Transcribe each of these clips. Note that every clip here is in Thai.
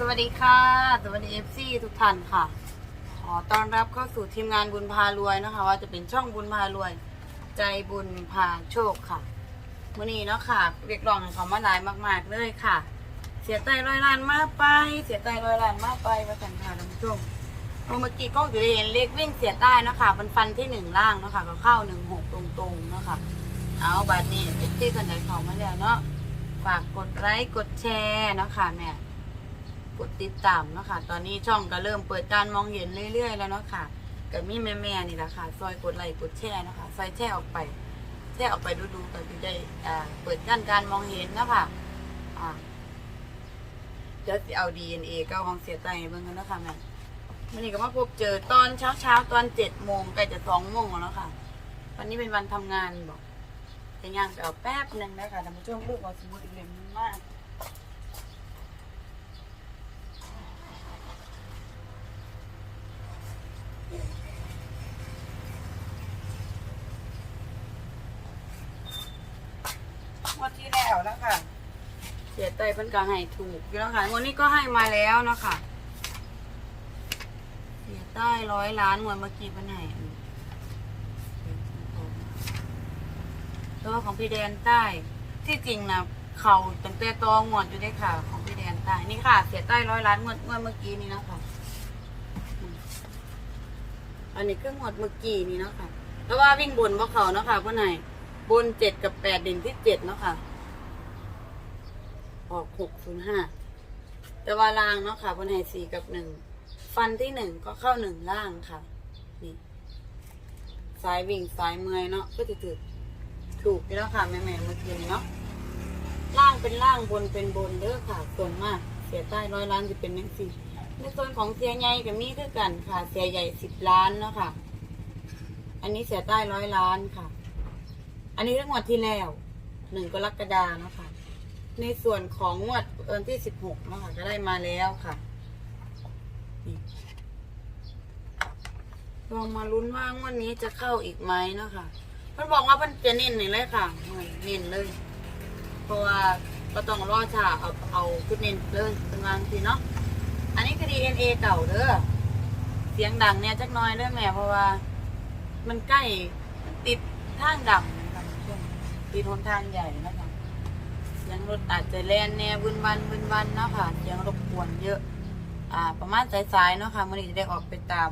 สวัสดีค่ะ สวัสดีเอฟซีทุกท่านค่ะ ขอต้อนรับเข้าสู่ทีมงานบุญพารวยนะคะ ว่าจะเป็นช่องบุญพารวย ใจบุญพาโชคค่ะมื่อนี้เนาะค่ะเรียกร้องให้เขามาหลายมาก ๆ เลยค่ะ เสียใจร้อยล้านมากไป เสียใจร้อยล้านมากไปมาสันค่ะท่านผู้ชมเมื่อกี้ก็จะได้เห็นเลขวิ่งเสียใต้นะค่ะมันฟันที่หนึ่งล่างเนาะค่ะก็เข้าหนึ่งหกตรงๆเนาะค่ะเอาบัดนี้เอฟซีคนไหนเขามาแล้วเนาะฝากกดไลค์กดแชร์เนาะค่ะแม่ กดติดตามเนาะค่ะ ตอนนี้ช่องก็เริ่มเปิดการมองเห็นเรื่อย ๆ แล้วเนาะค่ะก็มีแม่ๆนี่แหละค่ะ ซอยกดไลค์กดแชร์เนาะคะซอยแชร์ออกไป แชร์ออกไปดูๆก็จะได้อ่าเปิดกั้นการมองเห็นเนาะคะอ่าเดี๋ยวสิเอา DNA เก้าของเสียใจให้เบิ่งกันเนาะคะแม่วันนี้ก็มาพบเจอตอนเช้าๆตอนเจ็ดโมงใกล้จะสองโมงแล้วค่ะ วันนี้เป็นวันทำงานบอกจะย่างไปเอาแป๊บหนึ่งนะคะท่านผู้ชมลูกเอาสมุดอีกเล่มหนึ่งมาก งวดที่แล้วแล้วค่ะ เสียใจเพิ่นก็ให้ถูกอยู่แล้วค่ะงวดนี้ก็ให้มาแล้วเนาะค่ะเสียใต้ร้อยล้านงวดเมื่อกี้เพิ่นให้อันตัวของพี่แดนใต้ ที่จริงนะเขาตั้งแต่ตองวดอยู่ได้ค่ะ ของพี่แดนใต้นี่ค่ะ เสียใต้ร้อยล้านงวดงวดเมื่อกี้นี้นะคะอันนี้คืองวดเมื่อกี้นี้นะค่ะแล้วว่าวิ่งบนบ่เขาเนาะค่ะเพื่อนไหนบนเจ็ดกับแปดเด่นที่เจ็ดเนาะค่ะ ออกหกศูนย์ห้าแต่ว่าล่างเนาะค่ะบนไฮสี่กับหนึ่งฟันที่หนึ่งก็เข้าหนึ่งล่างค่ะ นี่สายวิ่งสายเมยเนาะก็จะถูกถูกแล้วค่ะแม่แม่ๆเมื่อกี้นี้เนาะล่างเป็นล่างบนเป็นบนเด้อค่ะส่วนมาก เสียใต้ร้อยล้านจะเป็นนังสี่ในส่วนของเสียใหญ่กับมีคือกันค่ะ เสียใหญ่สิบล้านเนาะค่ะ อันนี้เสียใต้ร้อยล้านค่ะ อันนี้เรื่องงวดที่แล้วหนึ่งกรกฎาเนาะค่ะ ในส่วนของงวดเอินที่สิบหกเนาะคะก็ได้มาแล้วค่ะลองมาลุ้นว่างวดนี้จะเข้าอีกไหมเนาะค่ะมันบอกว่ามันจะเน้นนี่เลยค่ะเน้นเลย เพราะว่าก็ต้องรอชาเอาเอาขึ้นเน้นเลยเป็นวางสิเนาะอันนี้คือ DNA เก่าเด้อเสียงดังเนี่ยจักน้อยเด้อแม่เพราะว่า มันใกล้ติดทางดำนะคะช่วงติดหนทางใหญ่นะคะ สียงรถอาจจะแล่นแน่วุ่นวันวุ่นวันเนาะค่ะเสียงรบกวนเยอะ อ่า ประมาณสายๆเนาะค่ะมื่อนี้จะได้ออกไปตาม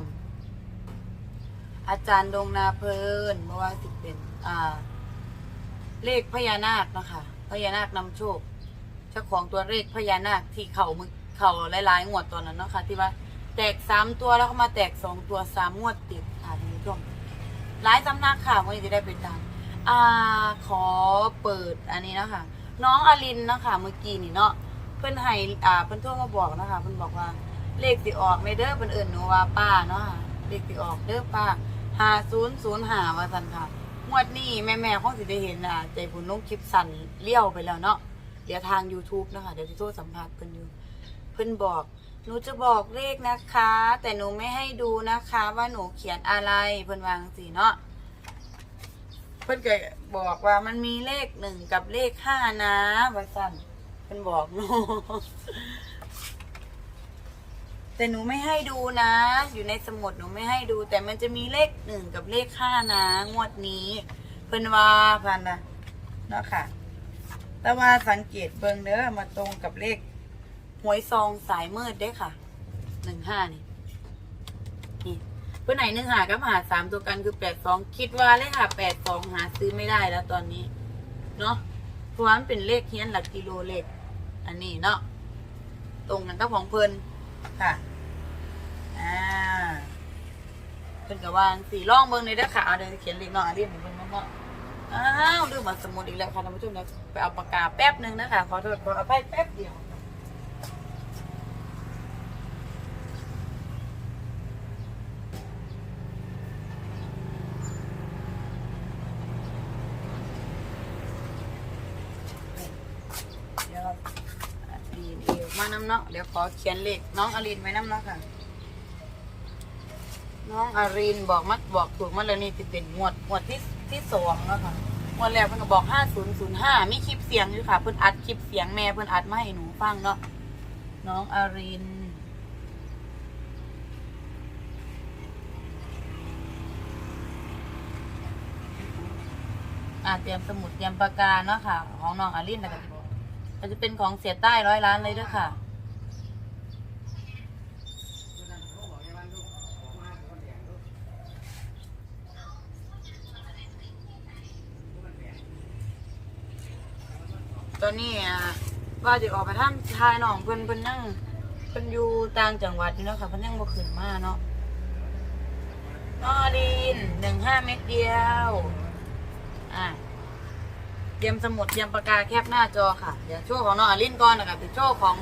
อาจารย์ดงนาเพลินเพราะว่าสิเป็น อ่า เลขพญานาคนะคะพญานาคนำโชคเจ้าของตัวเลขพญานาคที่เข่ามึกเข่าหลายๆงวดตอนนั้นเนาะค่ะที่ว่าแตกสามตัวแล้วก็มาแตกสองตัวสามงวดติดค่ะท่านผู้ชมหลายสำนักค่ะวันนี้จะได้ไปตามอ่าขอเปิดอันนี้นะคะ น้องอลินนะคะเมื่อกี้นี่เนาะเพิ่นให้อ่าเพิ่นโทรมาบอกนะคะเพิ่นบอกว่าเลขสิออกในเด้อเพิ่นเอิ้นหนูว่าป้าเนาะค่ะเลขสิออกเด้อป้าห้าศูนย์ศูนย์ห้าว่าซั่นค่ะงวดนี้แม่ๆคงสิได้เห็นอ่าใจบุญลงคลิปสั่นเลี้ยวไปแล้วเนาะเดี๋ยวทาง YouTube นะคะเดี๋ยวสิโทรสัมภาษณ์เพิ่นอยู่เพิ่นบอกหนูจะบอกเลขนะคะ แต่หนูไม่ให้ดูนะคะ ว่าหนูเขียนอะไรเพิ่นวางสิเนาะ เพิ่นก็บอกว่ามันมีเลขหนึ่งกับเลขห้านะว่าสั่นเพิ่นบอกหนูแต่หนูไม่ให้ดูนะ อยู่ในสมุดหนูไม่ให้ดู แต่มันจะมีเลขหนึ่งกับเลขห้านะงวดนี้ เพิ่นว่าพันนะเนาะค่ะ แต่ว่าสังเกตเบิ่งเด้อมาตรงกับเลขหวยซองสายมืดเด้ค่ะหนึ่งห้านี่นี่ เพื่อไหนหนึ่งหากับหาสามตัวกันคือแปดสองคิดว่าเลยค่ะแปดสองหาซื้อไม่ได้แล้วตอนนี้ เนาะเพราะว่ามันเป็นเลขเฮียนหลักกิโลเลขอันนี้เนาะตรงกันกับของเพิ่นค่ะอ่าเพิ่นกับวางสี่ล่องเบิ่งในเด้ค่ะเอาเดี๋ยวจะเขียนเลขเนาะเรียนเบิ่งเนาะอ้าวลืมมาสมุดอีกแล้วค่ะท่านผู้ชมเดี๋ยวไปเอาปากกาแป๊บหนึงนะคะขอโทษขออภัยแป๊บเดียว เดี๋ยวอาลีนเอว มาน้ำเนาะเดี๋ยวขอเขียนเลขน้องอารีนไว้น้ำเนาะค่ะ น้องอารีนบอกมัดบอกถูกมาแล้วนี่จะเป็นงวดงวดที่ที่สองแล้วค่ะงวดแรกเพิ่นก็บอกห้าศูนย์ศูนย์ห้ามีคลิปเสียงอยู่ค่ะ เพิ่นอัดคลิปเสียงแม่เพิ่นอัดมาให้หนูฟังเนาะน้องอารินอ่าเตรียมสมุดเตรียมปากกาเนาะค่ะ ของน้องอารินนะคะก็จะเป็นของเสียใต้ร้อยล้านเลยด้วยค่ะ ตอนนี้ว่าจะออกไปทำทายหนองเพิ่นเพิ่นนั่งเพิ่นอยู่ต่างจังหวัดอยู่เนาะค่ะเพิ่นยังบ่ขึ้นมาเนาะนอดินหนึ่งห้าเม็ดเดียว อะ เตรียมสมุดเตรียมปากกาแคปหน้าจอค่ะ เดี๋ยวโชว์ของน้องอลินก่อนนะคะเป็นโชว์ของ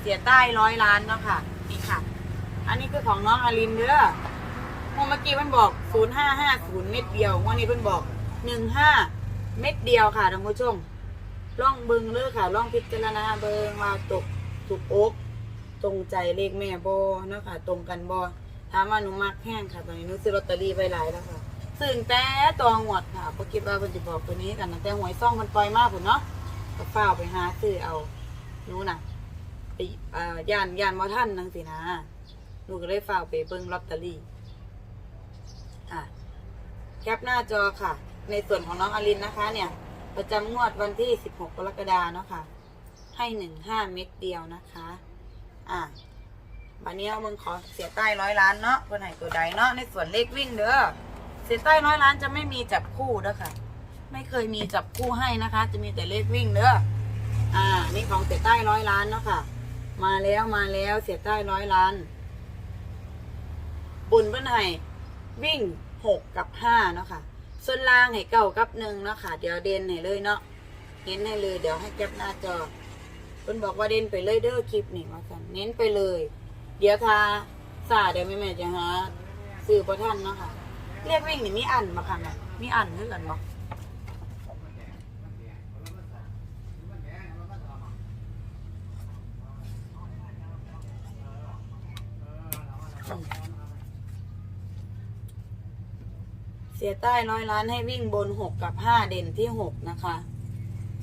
เสียใต้ร้อยล้านเนาะค่ะนี่ค่ะ อันนี้คือของน้องอลินเด้อเมื่อกี้มันบอก 0550 เม็ดเดียววันนี้เพิ่นบอก 15 เม็ดเดียวค่ะท่านผู้ชมล่องเบิงเลยค่ะล่องพิจารณาเบิงว่าตกถูกอกตรงใจเลขแม่บอเนาะค่ะ ตรงกันบอถามว่าหนูมักแห้งค่ะ ตอนนี้หนูซื้อลอตเตอรี่ไปหลายแล้วค่ะ ซึ่งแต่ตองวดค่ะเพราะคิดว่าเพิ่นจะบอกตัวนี้กันนะแต่หวยซ่องมันปล่อยมากผุนเนาะก็เฝ้าไปหาซื้อเอาหนูน่ะไปอ่าย่านย่านมอท่านนังสินะหนูก็เลยเฝ้าไปเบิ่งลอตเตอรี่อะแคปหน้าจอค่ะ ในส่วนของน้องอลินนะคะ เนี่ย ประจำงวดวันที่ 16 กรกฎาเนาะค่ะ ให้หนึ่งห้าเม็ดเดียวนะคะ อะวันนี้เอามึงขอเสียใต้ร้อยล้านเนาะคนไหนตัวใดเนาะในส่วนเลขวิ่งเด้อ สียใต้ร้อยล้านจะไม่มีจับคู่เด้อค่ะ ไม่เคยมีจับคู่ให้นะคะ จะมีแต่เลขวิ่งเด้ออ่า นี่ของเสียใต้ร้อยล้านเนาะค่ะ มาแล้วมาแล้วเสียใต้ร้อยล้าน บุญเพื่อนให้วิ่งหกกับห้าเนาะค่ะ ส่วนล่างให้เก้ากับหนึ่งเนาะค่ะ เดี๋ยวเด่นให้เลยเนาะเน้นให้เลยเดี๋ยวให้แคปหน้าจอเพิ่นบอกว่าเด่นไปเลยเด้อคลิปนี่มาสั่นเน้นไปเลย เดี๋ยวทาสาเดี๋ยวแม่แม่จะหาสื่อประท่านเนาะค่ะ เรียกวิ่งนี่มีอันมาค่ะแม่มีอันเท่ากันบ่อืมเสียใต้ร้อยล้านให้วิ่งบนหกกับห้าเด่นที่หกนะคะ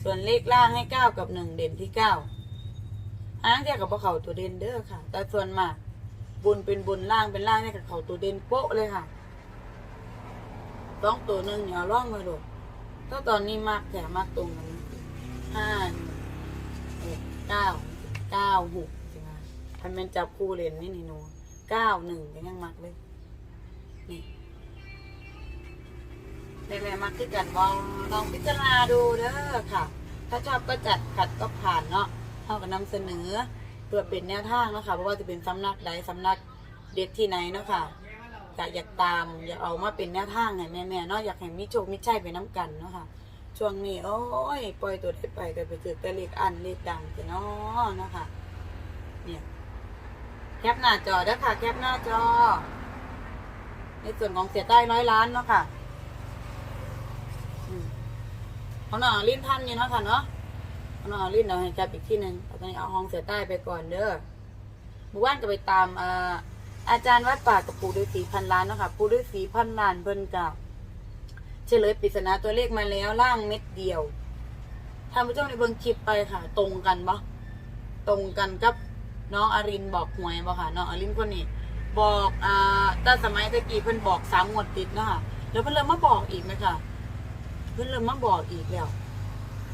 ส่วนเลขล่างให้เก้ากับหนึ่งเด่นที่เก้าอ้างเทียกับพวเขาตัวเด่นเด้อค่ะ แต่ส่วนมากบุญเป็นบุญล่างเป็นล่างเนี่ยกับเขาตัวเด่นโป๊ะเลยค่ะ ต้องตัวหนึ่งเนี่ยเอาล่องมาดูถ้าตอนนี้มากแถมมากตรงกันห้าหกเก้าเก้าหกใช่ไหมถ้ามันจับคู่เลนนี่นี่หนูเก้าหนึ่งยังมากเลย นี่แม่ๆมักคือกันมองลองพิจารณาดูเด้อค่ะ ถ้าชอบก็จัดขัดก็ผ่านเนาะเท่ากับนำเสนอเพื่อเป็นแนวทางเนาะค่ะเพราะว่าจะเป็นสำนักใดสำนักเด็ดที่ไหนเนาะค่ะ ก็อยากตาม อยากเอามาเป็นแนวทางให้แม่เนาะอยากให้มิโชคมิชัยไปน้ำกันเนาะค่ะ ช่วงนี้โอ้ยปล่อยตัวได้ไปก็ไปถือแต่เลขอันเลขดังแต่เนาะนะคะเนี่ยแคปหน้าจอเด้อค่ะ แคปหน้าจอ ในส่วนของเสียใต้ร้อยล้านเนาะค่ะอืมเอาหน่อลิ้นท่านนี่เนาะค่ะเนาะเอาหน่อลิ้นเราให้จับอีกที่หนึ่งเอาตอนนี้เอาห้องเสือใต้ไปก่อนเด้อหมู่บ้านก็ไปตามเอ่อ อาจารย์วัดป่ากับปู่ฤาษีพันล้านเนาะค่ะปู่ฤาษีพันล้านเพิ่นกับเฉลยปริศนาตัวเลขมาแล้วล่างเม็ดเดียวท่านผู้ชมในเบิ่งคลิปไปค่ะ ตรงกันปะตรงกันกับน้องอรินบอกหวยบ่ค่ะน้องอรินคนนี้บอกอ่าตั้งสมัยตะกี้เพิ่นบอกสามงวดติดเนาะค่ะแล้วเพิ่นเริ่มมาบอกอีกไหมคะเพื่อนเริ่มมาบอกอีกแล้ว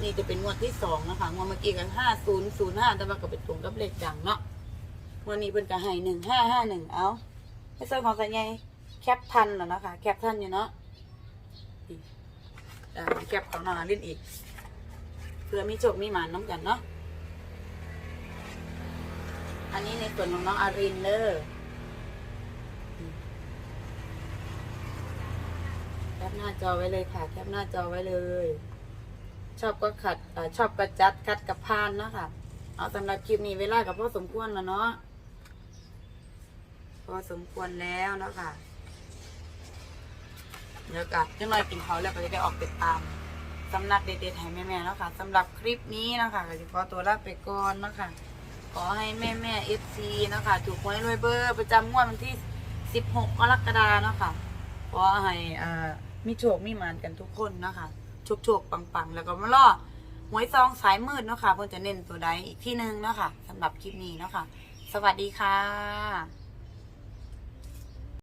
นี่จะเป็นงวดที่สองนะคะงวดเมื่อกี้กันห้าศูนย์ศูนย์ห้าแต่ว่าก็เป็นตรงกับเลขดังเนาะ วันนี้เพิ่นก็ให้หนึ่งห้าห้าหนึ่งเอาไอ้ส่วนของสัญญาแคปทันแล้วนะคะแคปทันอยู่เนาะแคปของน้องอาลินอีก เพื่อมีโชคมีหมานน้ำกันเนาะอันนี้ในส่วนของน้องอารินเนอร์แคปหน้าจอไว้เลยค่ะ แคปหน้าจอไว้เลย ชอบก็ขัดออชอบกระจัดคัดกับพานเนาะค่ะ เอาสำหรับคลิปนี้เวลากับพ่อสมควรแล้วเนาะ พอสมควรแล้วเนาะค่ะเดี๋ยวกัดจังหน่อยกินเขาแล้วก็จะได้ออกติดตามสำนักเด็ดๆให้แม่ๆเนาะค่ะสำหรับคลิปนี้เนาะคะก็จะขอตัวลาไปก่อนเนาะค่ะขอให้แม่แม่เอฟซีนะคะถูกหวยรวยเบอร์ประจำงวดวันที่ 16 กรกฎาเนาะค่ะขอให้อ่ามีโชคมีมานกันทุกคนนะคะโชคโชคปังๆ แล้วก็มาล่อหวยซองสายมืดเนาะค่ะเพิ่นจะเน้นตัวใดอีกที่หนึงเนาะค่ะสำหรับคลิปนี้เนาะค่ะ สวัสดีค่ะ